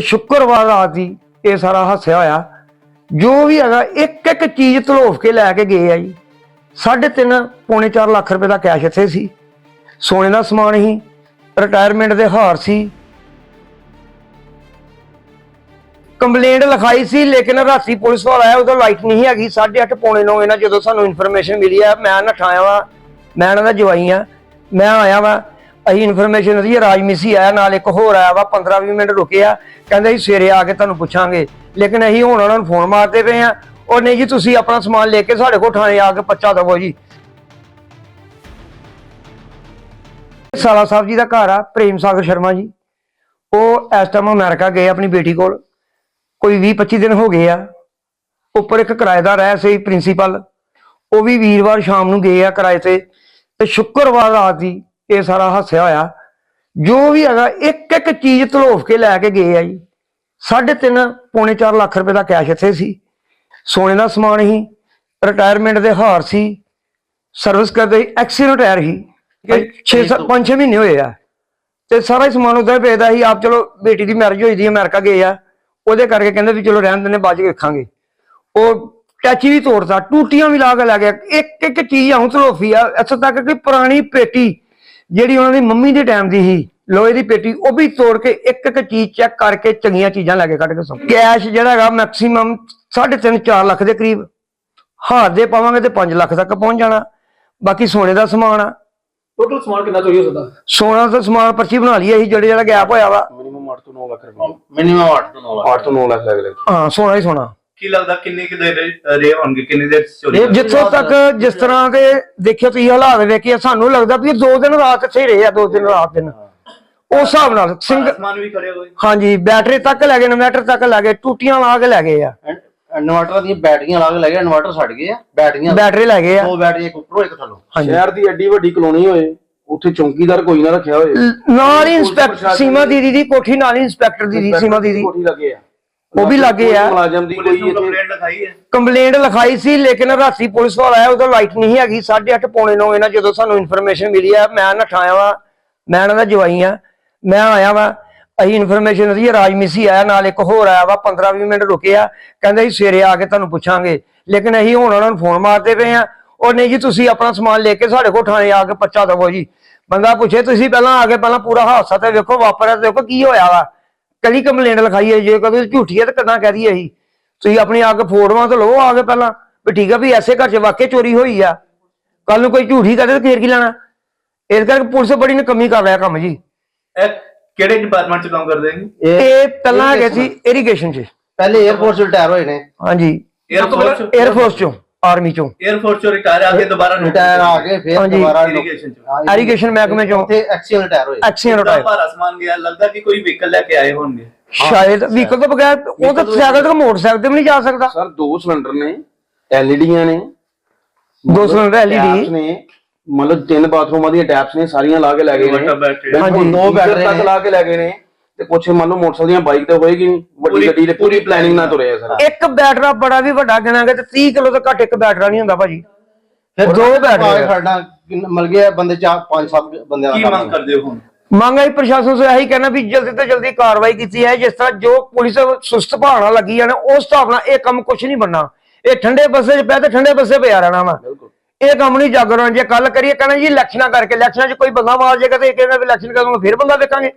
ਤੇ ਸ਼ੁੱਕਰਵਾਰ ਰਾਤ ਦੀ ਇਹ ਸਾਰਾ ਹਾਸਿਆ ਹੋਇਆ। ਜੋ ਵੀ ਹੈਗਾ ਇੱਕ ਇੱਕ ਚੀਜ਼ ਧਲੋਫ ਕੇ ਲੈ ਕੇ ਗਏ ਆ ਜੀ। 3.5 ਪੌਣੇ 4 ਲੱਖ ਰੁਪਏ ਦਾ ਕੈਸ਼ ਇੱਥੇ ਸੀ। ਸੋਨੇ ਦਾ ਸਮਾਨ ਸੀ ਰਿਟਾਇਰਮੈਂਟ ਦੇ ਹਾਰ ਸੀ। ਕੰਪਲੇਂਟ ਲਿਖਾਈ ਸੀ, ਲੇਕਿਨ ਰਾਤੀ ਪੁਲਿਸ ਵਾਲਾ ਆਇਆ ਉਦੋਂ ਲਾਈਟ ਨਹੀਂ ਹੈਗੀ। 8:30 ਪੌਣੇ 9 ਇਹਨਾਂ ਜਦੋਂ ਸਾਨੂੰ ਇਨਫੋਰਮੇਸ਼ਨ ਮਿਲੀ ਆ, ਮੈਂ ਨਠਾਇਆ ਵਾ, ਮੈਂ ਇਹਨਾਂ ਦਾ ਜਵਾਈ ਆ। ਮੈਂ ਆਇਆ ਵਾ ਅਸੀਂ ਇਨਫੋਰਮੇਸ਼ਨ ਦੀ ਰਾਜਮੀਸੀ ਆਇਆ, ਨਾਲ ਇੱਕ ਹੋਰ ਆਇਆ ਵਾ 15-20 ਮਿੰਟ ਰੁਕੇ ਆ, ਕਹਿੰਦੇ ਜੀ ਸਵੇਰੇ ਆ ਕੇ ਤੁਹਾਨੂੰ ਪੁੱਛਾਂਗੇ। ਲੇਕਿਨ ਅਸੀਂ ਹੁਣ ਉਹਨਾਂ ਨੂੰ ਫੋਨ ਮਾਰਦੇ ਪਏ ਆ। ਉਹ ਨਹੀਂ ਜੀ, ਤੁਸੀਂ ਆਪਣਾ ਸਮਾਨ ਲੈ ਕੇ ਸਾਡੇ ਕੋਲ ਥਾਣੇ ਆ ਕੇ ਪਰਚਾ ਦਵੋ ਜੀ। ਸਾਲਾ ਸਾਹਿਬ ਜੀ ਦਾ ਘਰ ਆ, ਪ੍ਰੇਮ ਸਾਗਰ ਸ਼ਰਮਾ ਜੀ। ਉਹ ਇਸ ਟਾਈਮ ਅਮਰੀਕਾ ਗਏ ਆਪਣੀ ਬੇਟੀ ਕੋਲ। ਕੋਈ 20 25 ਦਿਨ ਹੋ ਗਏ ਆ। ਉੱਪਰ ਇੱਕ ਕਿਰਾਏਦਾਰ ਹੈ ਸੀ ਪ੍ਰਿੰਸੀਪਲ ਉਹ ਵੀ ਵੀਰਵਾਰ ਸ਼ਾਮ ਨੂੰ ਗਏ ਆ ਕਿਰਾਏ ਤੇ। ਤੇ ਸ਼ੁੱਕਰਵਾਰ ਰਾਤ ਦੀ ਇਹ ਸਾਰਾ ਹਾਸਿਆ ਹੋਇਆ। ਜੋ ਵੀ ਹੈਗਾ ਇੱਕ ਇੱਕ ਚੀਜ਼ ਧਲੋਫ ਕੇ ਲੈ ਕੇ ਗਏ ਆ ਜੀ। 3.5 ਪੌਣੇ 4 ਲੱਖ ਰੁਪਏ ਦਾ ਕੈਸ਼ ਇੱਥੇ ਸੀ। ਸੋਨੇ ਦਾ ਸਮਾਨ ਸੀ ਰਿਟਾਇਰਮੈਂਟ ਦੇ ਹਾਰ ਸੀ ਸਰਵਿਸ ਕਰਦੇ ਐਕਸੀਡੈਂਟ ਟਾਇਰ ਸੀ। 6 5 ਮਹੀਨੇ ਹੋਏ ਆ। ਤੇ ਸਾਰਾ ਹੀ ਸਮਾਨ ਉਧਰ ਭੇਜਦਾ ਸੀ ਆਪ ਚਲੋ ਬੇਟੀ ਦੀ ਮੈਰਿਜ ਹੋਈ ਦੀ ਅਮਰੀਕਾ ਗਏ ਆ। ਉਹਦੇ ਕਰਕੇ ਕਹਿੰਦੇ ਵੀ ਚਲੋ ਰਹਿਣ ਦਿੰਦੇ ਬਾਅਦ ਚ ਵੇਖਾਂਗੇ। ਉਹ ਟੈਚੀ ਵੀ ਤੋੜਦਾ ਟੂਟੀਆਂ ਵੀ ਲਾ ਕੇ ਲੈ ਗਿਆ। ਇੱਕ ਇੱਕ ਚੀਜ਼ ਆਉਂ ਤਲੋਫੀ ਆ। ਇੱਥੋਂ ਤੱਕ ਕਿ ਪੁਰਾਣੀ ਪੇਟੀ ਜਿਹੜੀ ਉਹਨਾਂ ਦੀ ਮੰਮੀ ਦੇ ਟਾਈਮ ਦੀ ਸੀ ਲੋਹੇ ਦੀ ਪੇਟੀ ਉਹ ਵੀ ਤੋੜ ਕੇ ਇੱਕ ਇੱਕ ਚੀਜ਼ ਚੈੱਕ ਕਰਕੇ ਚੰਗੀਆਂ ਚੀਜ਼ਾਂ ਲੈ ਕੇ ਕੱਢ ਕੇ ਸੌਂ ਕੈਸ਼ ਜਿਹੜਾ ਹੈਗਾ ਮੈਕਸਿਮਮ 3.5 4 ਲੱਖ ਦੇ ਕਰੀਬ। ਹਾਰ ਦੇ ਪਾਵਾਂਗੇ ਤੇ 5 ਲੱਖ ਤੱਕ ਪਹੁੰਚ ਜਾਣਾ। ਬਾਕੀ ਸੋਨੇ ਦਾ ਸਮਾਨ ਆ। ਟੋਟਲ ਸਮਾਨ ਕਿੰਨਾ ਚੋਰੀ ਹੋ ਸਕਦਾ? ਸੋਨਾ ਦਾ ਸਮਾਨ ਪਰਚੀ ਬਣਾ ਲਈ ਅਸੀਂ ਜਿਹੜੇ ਜਿਹੜਾ ਗੈਪ ਹੋਇਆ ਵਾ। ਮਿਨੀਮਮ 8 ਤੋਂ 9 ਲੱਖ ਰੁਪਏ। ਮਿਨੀਮਮ 8 ਤੋਂ 9 ਲੱਖ। 8 ਤੋਂ 9 ਲੱਖ ਲੱਗ ਲੱਗ ਹਾਂ ਸੋਨਾ ਹੀ ਸੋਨਾ। ਕੀ ਲੱਗਦਾ ਕਿੰਨੇ ਕਿ ਦੇਰ ਰਹੇ ਹੋਣਗੇ ਕਿੰਨੀ ਦੇਰ ਚੋਰੀ ਇਹ ਜਿੱਥੋਂ ਤੱਕ ਜਿਸ ਤਰ੍ਹਾਂ ਦੇ ਦੇਖਿਓ ਤੁਸੀਂ ਹਾਲਾਤ ਵੇਖੇ ਆ, ਸਾਨੂੰ ਲੱਗਦਾ ਵੀ ਇਹ ਦੋ ਦਿਨ ਰਾਤ ਇੱਥੇ ਹੀ ਰਹੇ ਆ ਦੋ ਦਿਨ ਰਾਤ ਦਿਨ। ਉਸ ਹਿਸਾਬ ਨਾਲ ਸਿੰਘ ਸਮਾਨ ਵੀ ਖੜੇ ਹੋਏ ਹਾਂਜੀ ਬੈਟਰੀ ਤੱਕ ਲੈ ਗਏ ਇਨਵਰਟਰ ਤੱਕ ਲੈ ਗਏ ਟੂਟੀਆਂ ਲਾ ਕੇ ਲੈ ਗਏ ਆ। ਇਨਵਰਟਰ ਦੀਆਂ ਬੈਟਰੀਆਂ ਲਾ ਕੇ ਲੈ ਗਏ ਇਨਵਰਟਰ ਛੱਡ ਗਏ ਆ ਬੈਟਰੀਆਂ ਬੈਟਰੀ ਲੈ ਗਏ ਆ। ਦੋ ਬੈਟਰੀ ਇੱਕ ਉੱਪਰੋਂ ਇੱਕ ਥੱਲੋਂ। ਸ਼ਹਿਰ ਦੀ ਐਡੀ ਵੱਡੀ ਕਲੋਨੀ ਹੋਏ ਉੱਥੇ ਚੌਂਕੀਦਾਰ ਕੋਈ ਨਾ ਰੱਖਿਆ ਹੋਏ। ਨਾਲ ਹੀ ਇੰਸਪੈਕਟਰ ਸੀਮਾ ਦੀਦੀ ਦੀ ਕੋਠੀ ਨਾਲ ਹੀ ਇੰਸਪੈਕਟਰ ਦੀ ਸੀਮਾ ਦੀਦੀ। ਕੋਠੀ ਲੱਗੇ ਆ। ਉਹ ਵੀ ਲੱਗੇ ਆ। ਮੁਲਾਜ਼ਮ ਦੀ ਕੋਈ ਕੰਪਲੇਂਟ ਲਿਖਾਈ ਹੈ ਕੰਪਲੇਂਟ ਲਿਖਾਈ ਸੀ ਲੇਕਿਨ ਰਾਤੀ ਪੁਲਿਸ ਵਾਲਾ ਆਇਆ ਉਦੋਂ ਲਾਈਟ ਨਹੀਂ ਹੈਗੀ 8:30 ਪੌਣੇ 9 ਇਹਨਾਂ ਜਦੋਂ ਸਾਨੂੰ ਇਨਫੋਰਮੇਸ਼ਨ ਮਿਲੀ ਆ ਮੈਂ ਨਠਾਇਆ ਵਾ ਮੈਂ ਇਹਨਾਂ ਦਾ ਜਵਾਈ ਆ ਮੈਂ ਆਇਆ ਵਾ ਅਸੀਂ ਇਨਫੋਰਮੇਸ਼ਨ ਦੀ ਰਾਜਮੀਸੀ ਆਇਆ ਨਾਲ ਇੱਕ ਹੋਰ ਆਇਆ ਵਾ 15-20 ਮਿੰਟ ਰੁਕਿਆ ਕਹਿੰਦੇ ਜੀ ਸਵੇਰੇ ਆ ਕੇ ਤੁਹਾਨੂੰ ਪੁੱਛਾਂਗੇ ਲੇਕਿਨ ਅਸੀਂ ਹੁਣ ਉਹਨਾਂ ਨੂੰ ਫੋਨ ਮਾਰਦੇ ਪਏ ਆ ਉਹ ਨਹੀਂ ਜੀ ਤੁਸੀਂ ਆਪਣਾ ਸਮਾਨ ਲੈ ਕੇ ਸਾਡੇ ਕੋਲ ਥਾਣੇ ਆ ਕੇ ਪਰਚਾ ਦਵੋ ਜੀ ਬੰਦਾ ਪੁੱਛੇ ਤੁਸੀਂ ਪਹਿਲਾਂ ਆ ਕੇ ਪਹਿਲਾਂ ਪੂਰਾ ਹਾਦਸਾ ਤੇ ਵੇਖੋ ਵਾਪਰਿਆ ਤੇ ਦੇਖੋ ਕੀ ਹੋਇਆ ਵਾ ਕਦੀ ਕੰਪਲੇਂਟ ਲਿਖਾਈ ਹੈ ਜੇ ਕਦੇ ਝੂਠੀ ਹੈ ਤਾਂ ਕਦਾਂ ਕਹਿ ਦਈਏ ਅਸੀਂ? ਤੁਸੀਂ ਆਪਣੀ ਆ ਕੇ ਫੋਟੋਆਂ ਤੋਂ ਲਵੋ ਪਹਿਲਾਂ ਵੀ ਠੀਕ ਆ ਵੀ ਐਸੇ ਘਰ 'ਚ ਵਾਕਿਆ ਚੋਰੀ ਹੋਈ ਆ। ਕੱਲ ਨੂੰ ਕੋਈ ਝੂਠੀ ਕਰੇ ਤਾਂ ਫੇਰ ਕੀ ਲੈਣਾ? ਇਸ ਕਰਕੇ ਪੁਲਿਸ ਬੜੀ ਨਕਮੀ ਕਰ ਰਿਹਾ ਕੰਮ ਜੀ। ਕਿਹੜੇ ਡਿਪਾਰਟਮੈਂਟ 'ਚ ਕੰਮ ਕਰਦੇ ਇਹ ਪਹਿਲਾਂ ਹੈਗੇ ਸੀ ਇਰੀਗੇਸ਼ਨ 'ਚ। ਪਹਿਲੇ 에어ਫੋਰਸ ਰਿਟਾਇਰ ਹੋਏ ਨੇ। ਹਾਂਜੀ। 에어ਫੋਰਸ 에어ਫੋਰਸ 'ਚੋਂ। ਆਰਮੀ 'ਚੋਂ। 에ਅਰਫੋਰਸ ਚੋਂ ਰਿਟਾਇਰ ਆ ਕੇ ਦੁਬਾਰਾ ਰਿਟਾਇਰ ਆ ਕੇ ਫਿਰ ਹਾਂਜੀ, ਦੁਬਾਰਾ irrigation ਚ। Irrigation ਮਹਿਕਮੇ ਚੋਂ। ਤੇ ਐਕਸੀਅਲ ਰਿਟਾਇਰ ਹੋਏ। ਐਕਸੀਅਨ ਰਿਟਾਇਰ ਭਾਰਾ ਸਮਾਨ ਗਿਆ ਲੱਗਦਾ ਕਿ ਕੋਈ ਵਹੀਕਲ ਲੈ ਕੇ ਆਏ ਹੋਣਗੇ। ਸ਼ਾਇਦ ਵਹੀਕਲ ਤੋਂ ਬਗੈਰ ਉਹ ਤਾਂ ਸਾਈਕਲ ਤੇ ਮੋਟਰਸਾਈਕਲ ਤੇ ਵੀ ਨਹੀਂ ਜਾ ਸਕਦਾ। ਸਰ ਦੋ ਸਿਲੰਡਰ ਨੇ ਐਲਈਡੀਆਂ ਨੇ। ਦੋ ਸਿਲੰਡਰ LED ਨੇ ਮਤਲਬ ਤਿੰਨ ਬਾਥਰੂਮਾਂ ਦੀਆਂ ਟੈਪਸ ਨੇ ਸਾਰੀਆਂ ਲਾ ਕੇ ਲੈ ਗਏ ਨੇ। Inverter battery। ਬਿਲਕੁਲ, ਹਾਂਜੀ, ਦੋ ਦੋ ਬੈਟਰੀ ਤੱਕ ਨੇ। ਲਾ ਕੇ ਲੈ ਗਏ ਨੇ। ਤੇ ਕੁਛ ਮੰਨ ਲਓ ਮੋਟਰਸਾਈਕਲ ਦੀਆਂ ਬਾਈਕ ਤੇ ਹੋਏਗੀ ਨਹੀਂ ਵੱਡੀ ਗੱਡੀ ਦੇ ਪੂਰੀ ਪਲੈਨਿੰਗ ਨਾਲ ਤੁਰੇ ਆ ਸਰ। ਇੱਕ ਬੈਟਰਾ ਬੜਾ ਵੀ ਵੱਡਾ ਗਿਣਾਂਗੇ ਤੇ 30 ਕਿਲੋ ਤੋਂ ਘੱਟ ਇੱਕ ਬੈਟਰਾ ਨਹੀਂ ਹੁੰਦਾ ਭਾਜੀ। ਫਿਰ ਦੋ ਬੈਟਰੀ ਭਾਵੇਂ ਆ। ਸਾਡਾ ਕਿੰਨ- ਮਿਲ ਗਏ ਬੰਦੇ ਚਾਰ ਪੰਜ ਸੱਤ ਬੰਦਿਆਂ ਕੀ ਮੰਗ ਕਰਦੇ ਹੋ ਹੁਣ? ਮੰਗ ਆਈ ਪ੍ਰਸ਼ਾਸਨ ਤੋਂ ਇਹੀ ਕਹਿਣਾ ਵੀ ਜਲਦੀ ਤੋਂ ਜਲਦੀ ਕਾਰਵਾਈ ਕੀਤੀ ਹੈ ਜਿਸ ਤਰ੍ਹਾਂ ਜੋ ਪੁਲਿਸ ਸੁਸਤ ਭਾਵਨਾ ਲੱਗੀ ਨਾ ਉਸ ਹਿਸਾਬ ਨਾਲ ਇਹ ਕੰਮ ਕੁਝ ਨਹੀਂ ਬਣਨਾ। ਇਹ ਠੰਡੇ ਬੱਸੇ 'ਚ ਪਿਆ ਤੇ ਠੰਡੇ ਬੱਸੇ ਪਿਆ ਰਹਿਣਾ ਵਾ। ਇਹ ਕੰਮ ਨਹੀਂ ਜਾਗਰਣ ਜੇ ਕੱਲ ਕਰੀਏ ਕਹਿੰਦਾ ਜੀ ਇਲੈਕਸ਼ਨਾਂ ਕਰਕੇ ਇਲੈਕਸ਼ਨਾਂ 'ਚ ਕੋਈ ਬੰਦਾ ਮਾਰ ਜਾਏਗਾ ਤੇ ਇਹ ਕਹਿੰਦਾ ਵੀ ਇਲੈਕਸ਼ਨ ਕਰਾਂਗੇ ਫਿਰ ਬੰਦਾ ਵੇਖਾਂਗੇ